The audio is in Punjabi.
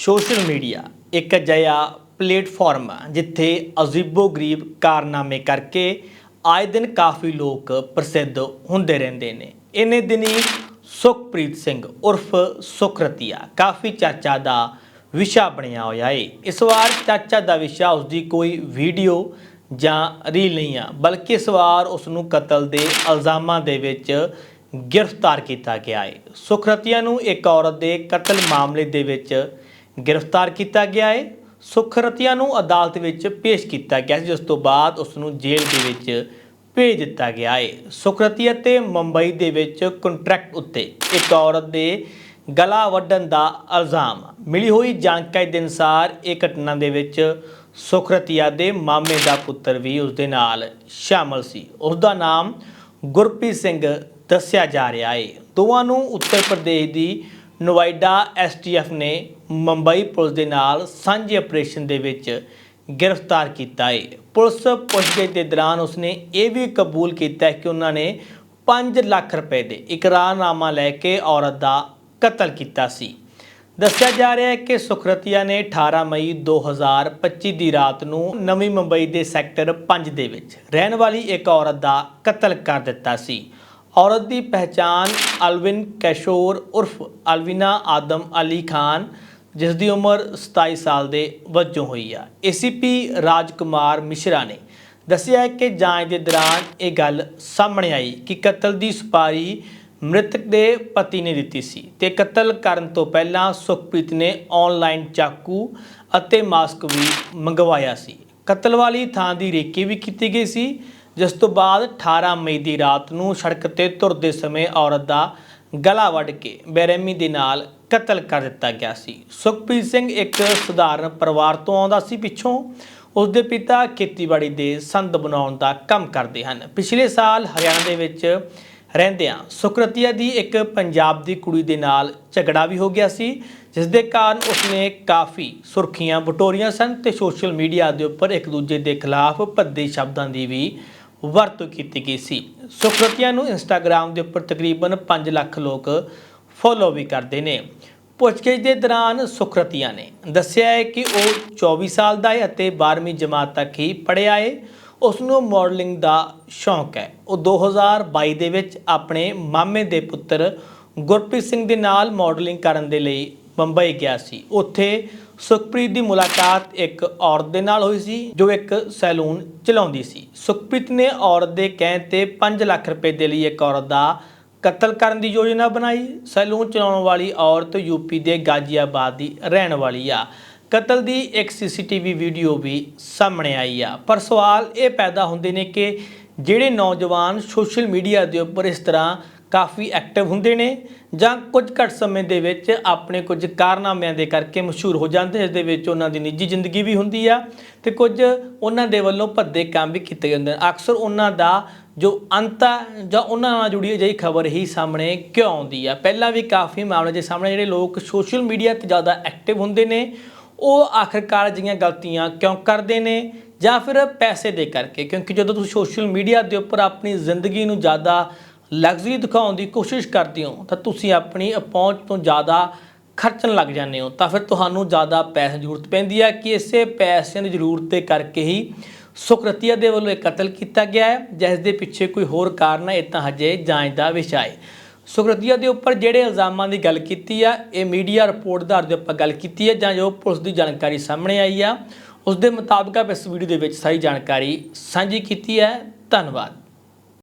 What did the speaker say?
ਸੋਸ਼ਲ ਮੀਡੀਆ ਇੱਕ ਅਜਿਹਾ ਪਲੇਟਫਾਰਮ ਆ ਜਿੱਥੇ ਅਜ਼ੀਬੋ-ਗਰੀਬ ਕਾਰਨਾਮੇ ਕਰਕੇ ਆਏ ਦਿਨ ਕਾਫੀ ਲੋਕ ਪ੍ਰਸਿੱਧ ਹੁੰਦੇ ਰਹਿੰਦੇ ਨੇ। ਇਹਨੇ ਦਿਨੀ ਸੁਖਪ੍ਰੀਤ ਸਿੰਘ ਉਰਫ ਸੁਖਰਤੀਆ ਕਾਫੀ ਚਰਚਾ ਦਾ ਵਿਸ਼ਾ ਬਣਿਆ ਹੋਇਆ ਏ। ਇਸ ਵਾਰ ਚਰਚਾ ਦਾ ਵਿਸ਼ਾ ਉਸ ਦੀ ਕੋਈ ਵੀਡੀਓ ਜਾਂ ਰੀਲ ਨਹੀਂ ਆ, ਬਲਕਿ ਇਸ ਵਾਰ ਉਸ ਨੂੰ ਕਤਲ ਦੇ ਇਲਜ਼ਾਮਾਂ ਦੇ ਵਿੱਚ ਗ੍ਰਿਫਤਾਰ ਕੀਤਾ ਗਿਆ ਏ। ਸੁਖਰਤੀਆ ਨੂੰ ਇੱਕ ਔਰਤ ਦੇ ਕਤਲ ਮਾਮਲੇ ਦੇ ਵਿੱਚ ਗ੍ਰਿਫਤਾਰ ਕੀਤਾ ਗਿਆ ਹੈ। ਸੁਖਰਤੀਆ ਨੂੰ ਅਦਾਲਤ ਵਿੱਚ ਪੇਸ਼ ਕੀਤਾ ਗਿਆ ਸੀ, ਜਿਸ ਤੋਂ ਬਾਅਦ ਉਸ ਨੂੰ ਜੇਲ੍ਹ ਦੇ ਵਿੱਚ ਭੇਜ ਦਿੱਤਾ ਗਿਆ ਹੈ। ਸੁਖਰਤੀਆ ਤੇ ਮੁੰਬਈ ਦੇ ਵਿੱਚ ਕੰਟਰੈਕਟ ਉੱਤੇ ਇੱਕ ਔਰਤ ਦੇ ਗਲਾ ਵੱਢਣ ਦਾ ਇਲਜ਼ਾਮ। ਮਿਲੀ ਹੋਈ ਜਾਣਕਾਰੀ ਦੇ ਅਨੁਸਾਰ ਇਹ ਘਟਨਾ ਦੇ ਵਿੱਚ ਸੁਖਰਤੀਆ ਦੇ ਮਾਮੇ ਦਾ ਪੁੱਤਰ ਵੀ ਉਸ ਦੇ ਨਾਲ ਸ਼ਾਮਲ ਸੀ। ਉਸ ਦਾ ਨਾਮ ਗੁਰਪ੍ਰੀਤ ਸਿੰਘ ਦੱਸਿਆ ਜਾ ਰਿਹਾ ਹੈ। ਦੋਵਾਂ ਨੂੰ ਉੱਤਰ ਪ੍ਰਦੇਸ਼ ਦੀ ਨੋਇਡਾ ਐਸਟੀਐਫ ਨੇ ਮੁੰਬਈ ਪੁਲਿਸ ਦੇ ਨਾਲ ਸਾਂਝੇ ਆਪਰੇਸ਼ਨ ਦੇ ਵਿੱਚ ਗ੍ਰਿਫਤਾਰ ਕੀਤਾ ਹੈ ਪੁਲਿਸ ਪੁੱਛਗਿੱਛ ਦੇ ਦੌਰਾਨ ਉਸਨੇ ਇਹ ਵੀ ਕਬੂਲ ਕੀਤਾ ਕਿ ਉਹਨਾਂ ਨੇ 5 ਲੱਖ ਰੁਪਏ ਦੇ ਇਕਰਾਰਨਾਮਾ ਲੈ ਕੇ ਔਰਤ ਦਾ ਕਤਲ ਕੀਤਾ ਸੀ। ਦੱਸਿਆ ਜਾ ਰਿਹਾ ਹੈ ਕਿ ਸੁਖਰਤੀਆ ਨੇ 18 ਮਈ 2025 ਦੀ ਰਾਤ ਨੂੰ ਨਵੀਂ ਮੁੰਬਈ ਦੇ ਸੈਕਟਰ 5 ਦੇ ਵਿੱਚ ਰਹਿਣ ਵਾਲੀ ਇੱਕ ਔਰਤ ਦਾ ਕਤਲ ਕਰ ਦਿੱਤਾ ਸੀ। ਔਰਤ ਦੀ ਪਹਿਚਾਣ ਅਲਵਿਨ ਕੈਸ਼ੋਰ ਉਰਫ ਅਲਵਿਨਾ ਆਦਮ ਅਲੀ ਖਾਨ, ਜਿਸ ਦੀ ਉਮਰ 27 ਸਾਲ ਦੇ ਵਜੋਂ ਹੋਈ ਆ। ਏਸੀਪੀ ਰਾਜਕੁਮਾਰ ਮਿਸ਼ਰਾ ਨੇ ਦੱਸਿਆ ਕਿ ਜਾਂਚ ਦੇ ਦੌਰਾਨ ਇਹ ਗੱਲ ਸਾਹਮਣੇ ਆਈ ਕਿ ਕਤਲ ਦੀ ਸੁਪਾਰੀ ਮ੍ਰਿਤਕ ਦੇ ਪਤੀ ਨੇ ਦਿੱਤੀ ਸੀ ਤੇ ਕਤਲ ਕਰਨ ਤੋਂ ਪਹਿਲਾਂ ਸੁਖਪ੍ਰੀਤ ਨੇ ਆਨਲਾਈਨ ਚਾਕੂ ਅਤੇ ਮਾਸਕ ਵੀ ਮੰਗਵਾਇਆ ਸੀ। ਕਤਲ ਵਾਲੀ ਥਾਂ ਦੀ ਰੇਕੀ ਵੀ ਕੀਤੀ ਗਈ ਸੀ ਜਿਸ ਤੋਂ ਬਾਅਦ 18 ਮਈ ਦੀ ਰਾਤ ਨੂੰ ਸੜਕ ਤੇ ਤੁਰਦੇ ਸਮੇਂ ਔਰਤ ਦਾ ਗਲਾ ਵੱਢ ਕੇ ਬੇਰਹਿਮੀ ਦੇ ਨਾਲ ਕਤਲ ਕਰ ਦਿੱਤਾ ਗਿਆ ਸੀ। ਸੁਖਪ੍ਰੀਤ ਸਿੰਘ ਇੱਕ ਸਧਾਰਨ ਪਰਿਵਾਰ ਤੋਂ ਆਉਂਦਾ ਸੀ ਪਿੱਛੋਂ। ਉਸ ਦੇ ਪਿਤਾ ਖੇਤੀਬਾੜੀ ਦੇ ਸੰਦ ਬਣਾਉਣ ਦਾ ਕੰਮ ਕਰਦੇ ਹਨ। ਪਿਛਲੇ ਸਾਲ ਹਰਿਆਣਾ ਦੇ ਵਿੱਚ ਰਹਿੰਦਿਆਂ ਸੁਕਰਤੀਆ ਦੀ ਇੱਕ ਪੰਜਾਬ ਦੀ ਕੁੜੀ ਦੇ ਨਾਲ ਝਗੜਾ ਵੀ ਹੋ ਗਿਆ ਸੀ ਜਿਸ ਦੇ ਕਾਰਨ ਉਸਨੇ ਕਾਫੀ ਸੁਰਖੀਆਂ ਬਟੋਰੀਆਂ ਸਨ ਤੇ ਸੋਸ਼ਲ ਮੀਡੀਆ ਦੇ ਉੱਪਰ ਇੱਕ ਦੂਜੇ ਦੇ ਖਿਲਾਫ ਭੱਦੇ ਸ਼ਬਦਾਂ ਦੀ ਵੀ ਵਰਤੋਂ ਕੀਤੀ ਗਈ ਸੀ। ਸੁਕਰਤੀਆ ਨੂੰ ਇੰਸਟਾਗ੍ਰam ਦੇ ਉੱਪਰ ਤਕਰੀਬਨ 5 ਲੱਖ ਲੋਕ ਫੋਲੋ ਵੀ ਕਰਦੇ ਨੇ। ਪੁੱਛਗਿੱਛ ਦੇ ਦੌਰਾਨ ਸੁਖਰਤੀਆ ਨੇ ਦੱਸਿਆ ਹੈ ਕਿ ਉਹ 24 ਸਾਲ ਦਾ ਹੈ ਅਤੇ 12ਵੀਂ ਜਮਾਤ ਤੱਕ ਹੀ ਪੜ੍ਹਿਆ ਹੈ। ਉਸ ਨੂੰ ਮਾਡਲਿੰਗ ਦਾ ਸ਼ੌਂਕ ਹੈ। ਉਹ 2022 ਦੇ ਵਿੱਚ ਆਪਣੇ ਮਾਮੇ ਦੇ ਪੁੱਤਰ ਗੁਰਪ੍ਰੀਤ ਸਿੰਘ ਦੇ ਨਾਲ ਮਾਡਲਿੰਗ ਕਰਨ ਦੇ ਲਈ ਬੰਬਈ ਗਿਆ ਸੀ। ਉੱਥੇ ਸੁਖਪ੍ਰੀਤ ਦੀ ਮੁਲਾਕਾਤ ਇੱਕ ਔਰਤ ਦੇ ਨਾਲ ਹੋਈ ਸੀ, ਜੋ ਇੱਕ ਸੈਲੂਨ ਚਲਾਉਂਦੀ ਸੀ। ਸੁਖਪ੍ਰੀਤ ਨੇ ਔਰਤ ਦੇ ਕਹਿਣ ਤੇ 5 ਲੱਖ ਰੁਪਏ ਦੇ ਲਈ ਇੱਕ ਔਰਤ ਦਾ ਕਤਲ ਕਰਨ ਦੀ ਯੋਜਨਾ ਬਣਾਈ। ਸੈਲੂਨ ਚਲਾਉਣ ਵਾਲੀ ਔਰਤ ਯੂਪੀ ਦੇ ਗਾਜ਼ੀਆਬਾਦ ਦੀ ਰਹਿਣ ਵਾਲੀ ਆ। ਕਤਲ ਦੀ ਇੱਕ ਸੀਸੀਟੀਵੀ ਵੀਡੀਓ ਵੀ ਸਾਹਮਣੇ ਆਈ ਆ। ਪਰ ਸਵਾਲ ਇਹ ਪੈਦਾ ਹੁੰਦੇ ਨੇ ਕਿ ਜਿਹੜੇ ਨੌਜਵਾਨ ਸੋਸ਼ਲ ਮੀਡੀਆ ਦੇ ਉੱਪਰ ਇਸ ਤਰ੍ਹਾਂ ਕਾਫੀ ਐਕਟਿਵ ਹੁੰਦੇ ਨੇ ਜਾਂ ਕੁਝ ਘੱਟ ਸਮੇਂ ਦੇ ਵਿੱਚ ਆਪਣੇ ਕੁਝ ਕਾਰਨਾਮਿਆਂ ਦੇ ਕਰਕੇ ਮਸ਼ਹੂਰ ਹੋ ਜਾਂਦੇ ਜਿਸ ਦੇ ਵਿੱਚ ਉਹਨਾਂ ਦੀ ਨਿੱਜੀ ਜ਼ਿੰਦਗੀ ਵੀ ਹੁੰਦੀ ਆ ਤੇ ਕੁਝ ਉਹਨਾਂ ਦੇ ਵੱਲੋਂ ਭੱਦੇ ਕੰਮ ਵੀ ਕੀਤੇ ਜਾਂਦੇ ਨੇ। ਅਕਸਰ ਉਹਨਾਂ ਦਾ ਜੋ ਅੰਤ ਆ ਜਾਂ ਉਹਨਾਂ ਨਾਲ ਜੁੜੀ ਅਜਿਹੀ ਖਬਰ ਹੀ ਸਾਹਮਣੇ ਕਿਉਂ ਆਉਂਦੀ ਆ? ਪਹਿਲਾਂ ਵੀ ਕਾਫੀ ਮਾਮਲੇ ਦੇ ਸਾਹਮਣੇ ਜਿਹੜੇ ਲੋਕ ਸੋਸ਼ਲ ਮੀਡੀਆ ਤੇ ਜ਼ਿਆਦਾ ਐਕਟਿਵ ਹੁੰਦੇ ਨੇ, ਉਹ ਆਖਰਕਾਰ ਜਿਹੀਆਂ ਗਲਤੀਆਂ ਕਿਉਂ ਕਰਦੇ ਨੇ ਜਾਂ ਫਿਰ ਪੈਸੇ ਦੇ ਕਰਕੇ? ਕਿਉਂਕਿ ਜਦੋਂ ਤੁਸੀਂ ਸੋਸ਼ਲ ਮੀਡੀਆ ਦੇ ਉੱਪਰ ਆਪਣੀ ਜ਼ਿੰਦਗੀ ਨੂੰ ਜ਼ਿਆਦਾ ਲਗਜ਼ਰੀ ਦਿਖਾਉਣ ਦੀ ਕੋਸ਼ਿਸ਼ ਕਰਦੇ ਹੋ, ਤਾਂ ਤੁਸੀਂ ਆਪਣੀ ਪਹੁੰਚ ਤੋਂ ਜ਼ਿਆਦਾ ਖਰਚਣ ਲੱਗ ਜਾਂਦੇ ਹੋ। ਤਾਂ ਫਿਰ ਤੁਹਾਨੂੰ ਜ਼ਿਆਦਾ ਪੈਸੇ ਦੀ ਜ਼ਰੂਰਤ ਪੈਂਦੀ ਹੈ ਕਿ ਇਸੇ ਪੈਸਿਆਂ ਦੀ ਜ਼ਰੂਰਤ ਦੇ ਕਰਕੇ ਹੀ ਸੁਕਰਤੀਆ ਦੇ ਵੱਲੋਂ ਇਹ ਕਤਲ ਕੀਤਾ ਗਿਆ ਹੈ, ਜਿਸ ਦੇ ਪਿੱਛੇ ਕੋਈ ਹੋਰ ਕਾਰਨ ਹੈ, ਇਹ ਤਾਂ ਹਜੇ ਜਾਂਚ ਦਾ ਵਿਸ਼ਾ ਹੈ। ਸੁਕਰਤੀਆ ਦੇ ਉੱਪਰ ਜਿਹੜੇ ਇਲਜ਼ਾਮਾਂ ਦੀ ਗੱਲ ਕੀਤੀ ਆ, ਇਹ ਮੀਡੀਆ ਰਿਪੋਰਟ ਦੇ ਆਧਾਰ ਤੇ ਆਪਾਂ ਗੱਲ ਕੀਤੀ ਹੈ, ਜਾਂ ਜੋ ਪੁਲਿਸ ਦੀ ਜਾਣਕਾਰੀ ਸਾਹਮਣੇ ਆਈ ਆ, ਉਸ ਦੇ ਮੁਤਾਬਕ ਇਸ ਵੀਡੀਓ ਦੇ ਵਿੱਚ ਸਾਰੀ ਜਾਣਕਾਰੀ ਸਾਂਝੀ ਕੀਤੀ ਹੈ। ਧੰਨਵਾਦ।